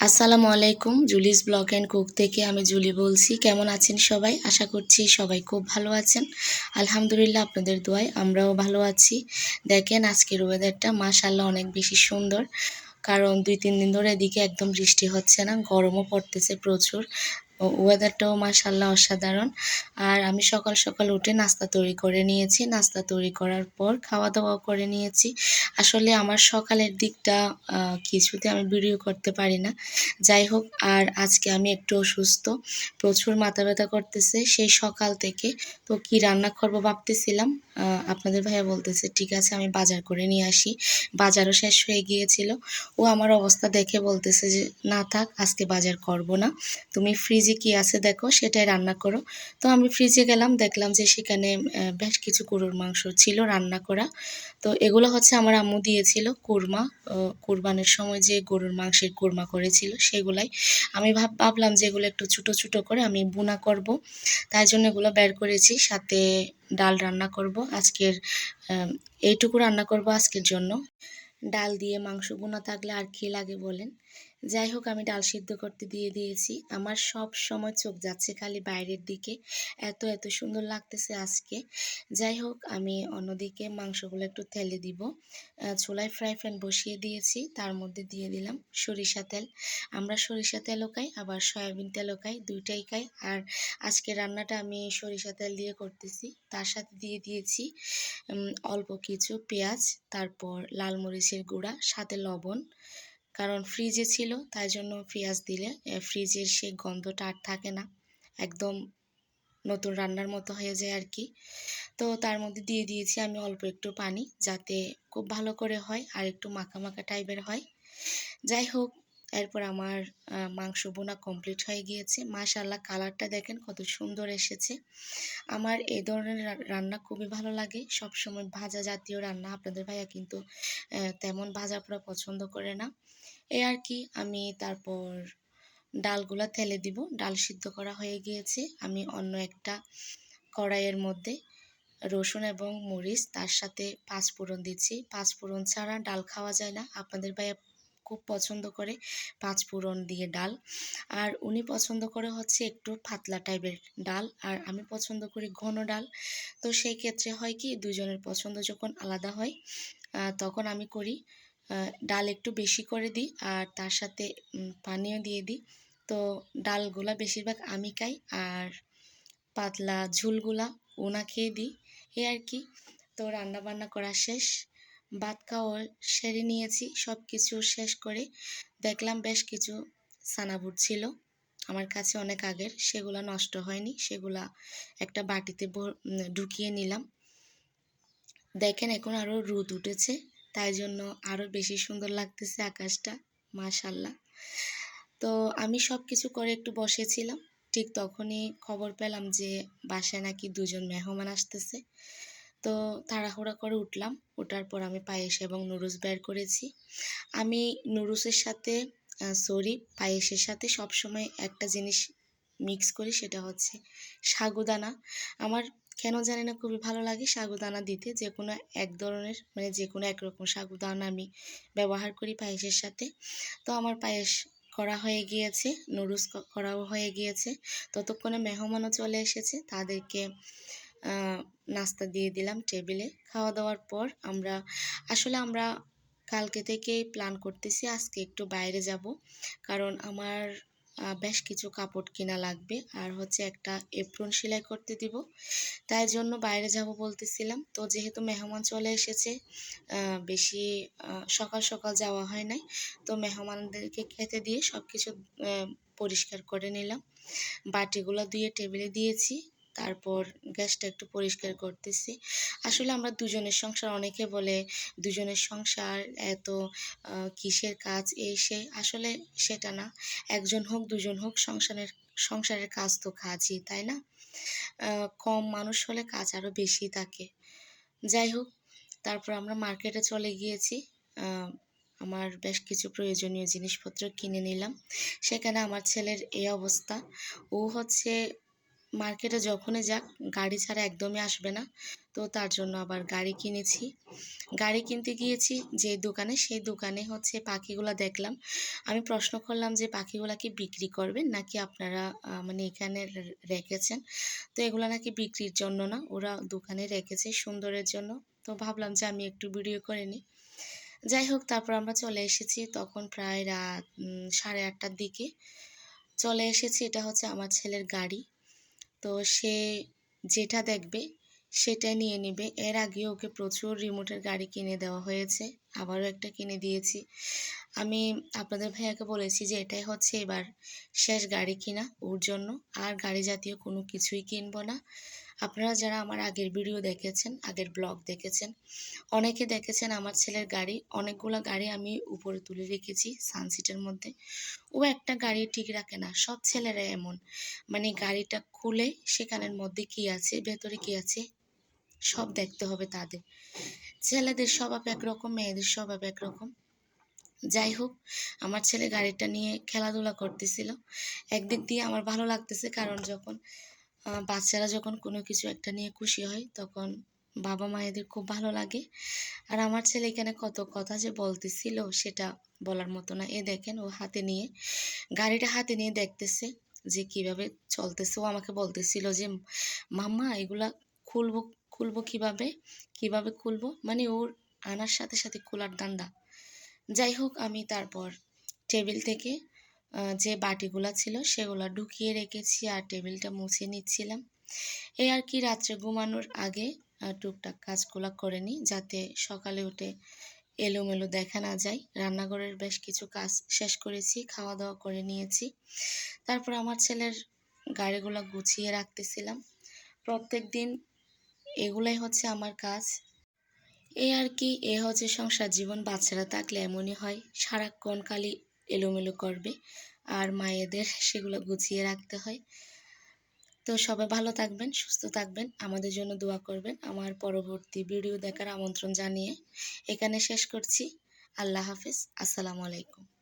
আসসালামু আলাইকুম, জুলিস block and cook থেকে আমি জুলি বলছি। কেমন আছেন সবাই? আশা করছি সবাই খুব ভালো আছেন। আলহামদুলিল্লাহ আপনাদের দোয়ায় আমরাও ভালো আছি। দেখেন আজকের ওয়েদারটা মাশাল্লাহ অনেক বেশি সুন্দর। কারণ দুই, তিন দিন ধরে এদিকে একদম বৃষ্টি হচ্ছে না, গরমও পড়তেছে প্রচুর। ওয়েদারটাও মাশাল্লাহ অসাধারণ। আর আমি সকাল সকাল উঠে নাস্তা তৈরি করে নিয়েছি। নাস্তা তৈরি করার পর খাওয়া দাওয়া করে নিয়েছি। আসলে আমার সকালের দিকটা কিছুতে আমি ভিডিও করতে পারি না। যাই হোক, আর আজকে আমি একটু অসুস্থ। প্রচুর মাথা ব্যথা করতেছে। সেই সকাল থেকে তো কি রান্না করব ভাবতেছিলাম। আপনাদের ভাইয়া বলতেছে, ঠিক আছে, আমি বাজার করে নিয়ে আসি। বাজারও শেষ হয়ে গিয়েছিল। ও আমার অবস্থা দেখে বলতেছে যে, না থাক, আজকে বাজার করব না। তুমি ফ্রিজে কি আছে দেখো, সেটাই রান্না করো। তো আমি ফ্রিজে গেলাম, দেখলাম যে সেখানে বেশ কিছু গরুর মাংস ছিল রান্না করা। তো এগুলো হচ্ছে আমার আম্মু দিয়েছিল, কুরমা। কুরবানের সময় যে গরুর মাংসের কুরমা করেছিল, সেগুলাই। আমি ভাব, ভাবলাম যে এগুলো একটু ছোটো ছোটো করে আমি বুনা করব। তাই জন্য এগুলো বের করেছি, সাথে ডাল রান্না করব। আজকের এইটুকু রান্না করব আজকের জন্য। ডাল দিয়ে মাংস বোনা থাকলে আর কি লাগে বলেন? যাই হোক, আমি ডাল সিদ্ধ করতে দিয়ে দিয়েছি। আমার সব সময় চোখ যাচ্ছে খালি বাইরের দিকে। এত এত সুন্দর লাগতেছে আজকে। যাই হোক, আমি অন্যদিকে মাংসগুলো একটু তেলে দিব। চুলায় ফ্রাই প্যান বসিয়ে দিয়েছি। তার মধ্যে দিয়ে দিলাম সরিষা তেল। আমরা সরিষা তেলও খাই, আবার সয়াবিন তেলও খাই, দুইটাই খাই। আর আজকে রান্নাটা আমি সরিষা তেল দিয়ে করতেছি। তার সাথে দিয়ে দিয়েছি অল্প কিছু পেঁয়াজ, তারপর লাল মরিচের গুঁড়া, সাথে লবণ। কারণ ফ্রিজে ছিল, তাই জন্য পেঁয়াজ দিলে ফ্রিজের সেই গন্ধটা আর থাকে না, একদম নতুন রান্নার মতো হয়ে যায় আর কি। তো তার মধ্যে দিয়ে দিয়েছি আমি অল্প একটু পানি, যাতে খুব ভালো করে হয় আর একটু মাখা মাখা টাইপের হয়। যাই হোক, এরপর আমার মাংস বোনা কমপ্লিট হয়ে গিয়েছে। মাশাল্লাহ কালারটা দেখেন কত সুন্দর এসেছে। আমার এই ধরনের রান্না খুবই ভালো লাগে। সব সময় ভাজা জাতীয় রান্না আপনাদের ভাইয়া কিন্তু তেমন ভাজা পোড়া পছন্দ করে না। এই আর কি, আমি তারপর ডালগুলা তেলে দিব। ডাল সিদ্ধ করা হয়ে গিয়েছে। আমি অন্য একটা কড়াইয়ের মধ্যে রসুন এবং মরিচ, তার সাথে পাঁচ ফোড়ন দিচ্ছি। পাঁচ ফোড়ন ছাড়া ডাল খাওয়া যায় না। আপনাদের ভাইয়া খুব পছন্দ করে পাঁচ ফোড়ন দিয়ে ডাল। আর উনি পছন্দ করে হচ্ছে একটু পাতলা টাইপের ডাল। আর আমি পছন্দ করি ঘন ডাল। তো সেই ক্ষেত্রে হয় কি দুজনের পছন্দ যখন আলাদা হয় তখন আমি করি ডাল একটু বেশি করে দিই আর তার সাথে পানিও দিয়ে দিই। তো ডালগুলা বেশিরভাগ আমি খাই আর পাতলা ঝুলগুলা ওনা খেয়ে দিই। এই আর কি। তো রান্না বান্না করা শেষ। ভাত খাওয়া সেরে নিয়েছি সব কিছু শেষ করে দেখলাম বেশ কিছু সানাবুট ছিল। আমার কাছে অনেক আগের, সেগুলা নষ্ট হয়নি, সেগুলা একটা বাটিতে ঢুকিয়ে নিলাম। দেখেন এখন আরও রোদ উঠেছে। তাই জন্য আরও বেশি সুন্দর লাগতেছে আকাশটা, মাশাল্লাহ। তো আমি সব কিছু করে একটু বসেছিলাম, ঠিক তখনই খবর পেলাম যে বাসায় নাকি দুজন মেহমান আসতেছে। তো তাড়াহুড়া করে উঠলাম ওঠার পর আমি পায়েস এবং নুডলস বের করেছি। আমি নুডলসের সাথে সরি, পায়েসের সাথে সবসময় একটা জিনিস মিক্স করি, সেটা হচ্ছে সাগুদানা। আমার কেন জানি না, খুবই ভালো লাগে সাগুদানা দিতে। যে কোনো এক ধরনের মানে যে কোনো একরকম সাগুদানা আমি ব্যবহার করি পায়েসের সাথে। তো আমার পায়েস করা হয়ে গিয়েছে, নুডলস করাও হয়ে গিয়েছে। ততক্ষণে মেহমানও চলে এসেছে, তাদেরকে নাস্তা দিয়ে দিলাম টেবিলে। খাওয়া দাওয়ার পর আমরা, আসলে আমরা কালকে থেকেই প্ল্যান করতেছি, আজকে একটু বাইরে যাব। কারণ আমার বেশ কিছু কাপড় কেনা লাগবে। আর হচ্ছে একটা এপ্রন সেলাই করতে দিব। তাই জন্য বাইরে যাব বলতেছিলাম। তো যেহেতু মেহমান চলে এসেছে বেশি সকাল সকাল যাওয়া হয় নাই। তো মেহমানদেরকে খেতে দিয়ে সব কিছু পরিষ্কার করে নিলাম। বাটিগুলো দিয়ে টেবিলে দিয়েছি। তারপর গ্যাসটা একটু পরিষ্কার করতেছি। আসলে আমরা দুজনের সংসার, অনেকে বলে দুজনের সংসার এত কিসের কাজ? এই সে, আসলে সেটা না। একজন হোক, দুজন হোক, সংসারের সংসারের কাজ তো কাজই, তাই না? কম মানুষ হলে কাজ আরও বেশি থাকে। যাই হোক, তারপর আমরা মার্কেটে চলে গিয়েছি। আমার বেশ কিছু প্রয়োজনীয় জিনিসপত্র কিনে নিলাম। সেখানে আমার ছেলের এই অবস্থা। ও হচ্ছে মার্কেটে যখনই যাক, গাড়ি ছাড়া একদমই আসবে না। তো তার জন্য আবার গাড়ি কিনেছি। গাড়ি কিনতে গিয়েছি যে দোকানে, সেই দোকানে হচ্ছে পাখিগুলো দেখলাম। আমি প্রশ্ন করলাম যে পাখিগুলো কি বিক্রি করবেন? নাকি আপনারা মানে এখানে রেখেছেন? তো এগুলো নাকি বিক্রির জন্য না, ওরা দোকানে রেখেছে সুন্দরের জন্য। তো ভাবলাম যে আমি একটু ভিডিও করে নিই। যাই হোক, তারপর আমরা চলে এসেছি তখন প্রায় রাত সাড়ে আটটার দিকে। চলে এসেছি, এটা হচ্ছে আমার ছেলের গাড়ি। তো সে যেটা দেখবে সেটা নিয়ে নেবে। এর আগে ওকে প্রচুর রিমোটের গাড়ি কিনে দেওয়া হয়েছে। আবারও একটা কিনে দিয়েছি। আমি আপনাদের ভাইয়াকে বলেছি যে এটাই হচ্ছে এবার শেষ গাড়ি কিনা ওর জন্য। আর গাড়ি জাতীয় কোনো কিছুই কিনবো না। আপনারা যারা আমার আগের ভিডিও দেখেছেন, আগের ব্লগ দেখেছেন, অনেকে দেখেছেন আমার ছেলের গাড়ি। অনেকগুলো গাড়ি আমি উপরে তুলে রেখেছি সানসিটের মধ্যে। ও একটা গাড়ি ঠিক রাখে না, সব ছেলেরা এমন। মানে গাড়িটা খুলে সেখানের মধ্যে কি আছে, ভেতরে কি আছে, সব দেখতে হবে তাদের। ছেলেদের স্বভাব একরকম, মেয়েদের স্বভাব একরকম। যাই হোক, আমার ছেলে গাড়িটা নিয়ে খেলাধুলা করতেছিল। একদিক দিয়ে আমার ভালো লাগতেছে, কারণ যখন বাচ্চারা যখন কোনো কিছু একটা নিয়ে খুশি হয়, তখন বাবা মায়েদের খুব ভালো লাগে। আর আমার ছেলে এখানে কত কথা যে বলতেছিল, সেটা বলার মতো না। এ দেখেন, ও হাতে নিয়ে, গাড়িটা হাতে নিয়ে দেখতেছে যে কীভাবে চলতেছে। ও আমাকে বলতেছিল যে, মাম্মা, এগুলা খুলবো খুলবো কীভাবে? কীভাবে খুলবো? মানে ওর আনার সাথে সাথে খোলার দান্দা। যাই হোক, আমি তারপর টেবিল থেকে যে বাটিগুলা ছিল সেগুলো ঢুকিয়ে রেখেছি আর টেবিলটা মুছে নিচ্ছিলাম। এই আর কি রাত্রে ঘুমানোর আগে টুকটাক কাজগুলা করে নিই যাতে সকালে উঠে এলোমেলো দেখা না যায়। রান্নাঘরের বেশ কিছু কাজ শেষ করেছি খাওয়া দাওয়া করে নিয়েছি। তারপর আমার ছেলের গাড়িগুলো গুছিয়ে রাখতেছিলাম। প্রত্যেক দিন এগুলাই হচ্ছে আমার কাজ। এই আর কি, এ হচ্ছে সংসার। জীবন বাচ্চারা থাকলে এমনই হয়। সারাক্ষণ খালি এলোমেলো করবে। আর মায়েদের সেগুলো গুছিয়ে রাখতে হয়। তো সবাই ভালো থাকবেন, সুস্থ থাকবেন, আমাদের জন্য দোয়া করবেন। আমার পরবর্তী ভিডিও দেখার আমন্ত্রণ জানিয়ে এখানে শেষ করছি। আল্লাহ হাফেজ। আসসালামু আলাইকুম।